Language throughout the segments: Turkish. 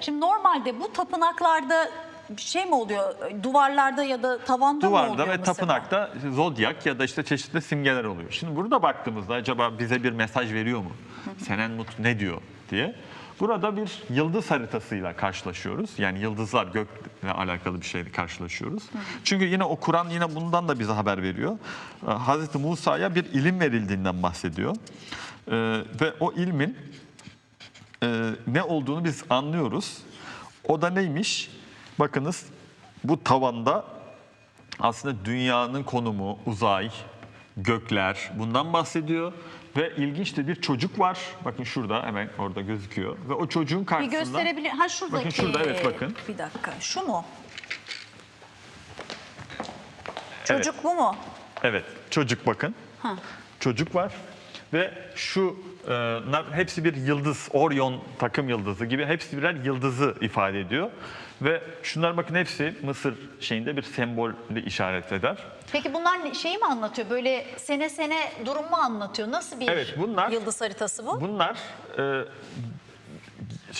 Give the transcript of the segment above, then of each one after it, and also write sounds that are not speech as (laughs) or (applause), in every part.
Şimdi normalde bu tapınaklarda bir şey mi oluyor? Duvarlarda ya da tavanda mı Duvarda oluyor ve mesela? tapınakta zodyak ya da işte çeşitli simgeler oluyor. Şimdi burada baktığımızda acaba bize bir mesaj veriyor mu? Senenmut ne diyor diye. Burada bir yıldız haritasıyla karşılaşıyoruz. Yani yıldızlar gökle alakalı bir şeyle karşılaşıyoruz. Çünkü yine o Kur'an yine bundan da bize haber veriyor. Ee, Hazreti Musa'ya bir ilim verildiğinden bahsediyor. Ee, ve o ilmin e, ne olduğunu biz anlıyoruz. O da neymiş? Bakınız bu tavanda aslında dünyanın konumu, uzay, gökler bundan bahsediyor. Ve ilginç de bir çocuk var. Bakın şurada hemen orada gözüküyor. Ve o çocuğun Bir karşısında... gösterebilir. Ha şuradaki. Bakın şurada, evet, bakın. Bir dakika. Şu mu? Çocuk bu mu? Evet, çocuk bakın. Ha. Çocuk var ve şu e, hepsi bir yıldız, Orion takım yıldızı gibi hepsi birer yıldızı ifade ediyor. Ve şunlar bakın hepsi Mısır şeyinde bir sembolü işaret eder. Peki bunlar şeyi mi anlatıyor? Böyle sene sene durum mu anlatıyor? Nasıl bir Evet, bunlar- yıldız haritası bu? Bunlar e,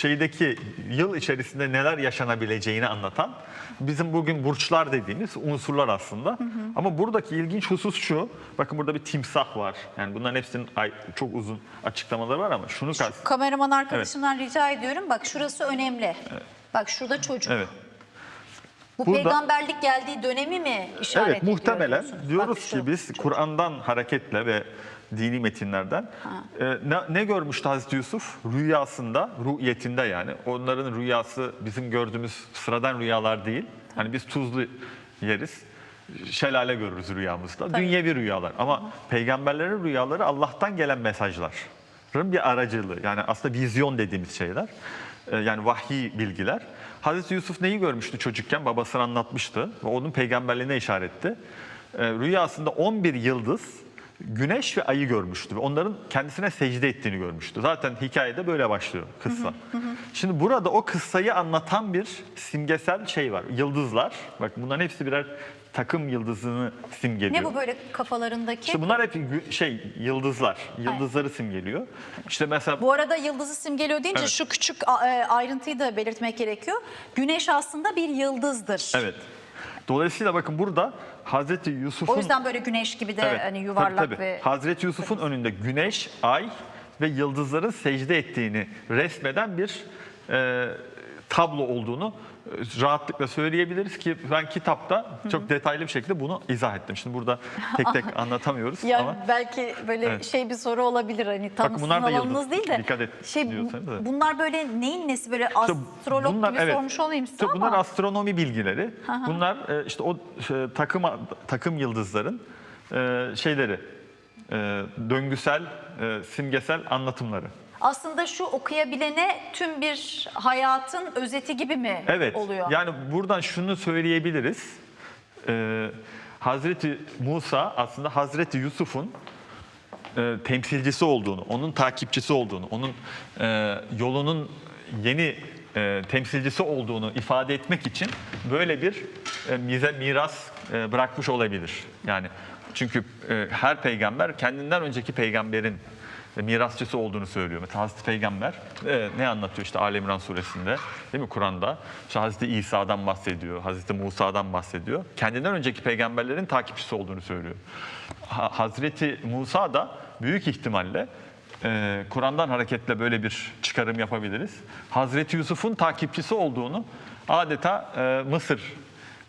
şeydeki yıl içerisinde neler yaşanabileceğini anlatan bizim bugün burçlar dediğimiz unsurlar aslında. Ama buradaki ilginç husus şu. Bakın burada bir timsah var. Yani bunların hepsinin ay- çok uzun açıklamaları var ama şunu kast. Kameraman arkadaşımdan rica ediyorum. Bak şurası önemli. Bak şurada çocuk. Evet. Bu Burada- peygamberlik geldiği dönemi mi işaret Evet muhtemelen diyoruz Bak ki biz. Kur'an'dan hareketle ve dini metinlerden e, ne, ne görmüştü Hazreti Yusuf? Rüyasında, rüyetinde yani. Onların rüyası bizim gördüğümüz sıradan rüyalar değil. Hani biz tuzlu yeriz. Şelale görürüz rüyamızda. Dünyevi rüyalar. Ama peygamberlerin rüyaları Allah'tan gelen mesajların bir aracılığı. Yani aslında vizyon dediğimiz şeyler. E, Yani vahiy bilgiler. Hazreti Yusuf neyi görmüştü çocukken? Babasına anlatmıştı ve onun peygamberliğine işaretti. E, Rüyasında 11 yıldız, güneş ve ayı görmüştü onların kendisine secde ettiğini görmüştü. Zaten hikayede böyle başlıyor kıssa. Şimdi burada o kıssayı anlatan bir simgesel şey var. Yıldızlar. Bak bunların hepsi birer takım yıldızını simgeliyor. Ne bu böyle kafalarındaki? İşte bunlar hep şey yıldızlar. Yıldızları simgeliyor. İşte mesela Bu arada yıldızı simgeliyor deyince Evet. şu küçük e, ayrıntıyı da belirtmek gerekiyor. Güneş aslında bir yıldızdır. evet. Dolayısıyla bakın burada Hazreti Yusuf'un O yüzden böyle güneş gibi de Evet, hani tabii, yuvarlak tabii. ve Hazreti Yusuf'un önünde güneş, ay ve yıldızların secde ettiğini resmeden bir e, tablo olduğunu e, rahatlıkla söyleyebiliriz ki ben kitapta çok detaylı bir şekilde bunu izah ettim. Şimdi burada tek tek (laughs) anlatamıyoruz ya ama belki böyle Evet. şey bir soru olabilir hani tam Bakın bunlar da yıldız. değil de. Dikkat et şey, evet. bunlar böyle neyin nesi böyle İşte astrolog bunlar- gibi evet. sormuş olayım size Tabii ama. Bunlar astronomi bilgileri. Bunlar e, işte o e, takım takım yıldızların şeyleri döngüsel simgesel anlatımları. Aslında şu okuyabilene tüm bir hayatın özeti gibi mi Evet. oluyor? Yani buradan şunu söyleyebiliriz. Ee, Hazreti Musa aslında Hazreti Yusuf'un e, temsilcisi olduğunu, onun takipçisi olduğunu, onun e, yolunun yeni e, temsilcisi olduğunu ifade etmek için böyle bir e, mize- miras e, bırakmış olabilir. Yani çünkü e, her peygamber kendinden önceki peygamberin e, mirasçısı olduğunu söylüyor. Mesela Hazreti Peygamber e, ne anlatıyor işte Ali İmran suresinde değil mi Kur'an'da? İşte Hazreti İsa'dan bahsediyor, Hazreti Musa'dan bahsediyor. Kendinden önceki peygamberlerin takipçisi olduğunu söylüyor. Ha- Hazreti Musa da büyük ihtimalle e, Kur'an'dan hareketle böyle bir çıkarım yapabiliriz. Hazreti Yusuf'un takipçisi olduğunu adeta e, Mısır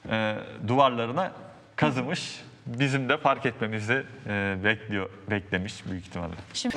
e, duvarlarına kazımış. Bizim de fark etmemizi e, bekliyor, beklemiş büyük ihtimalle. Şimdi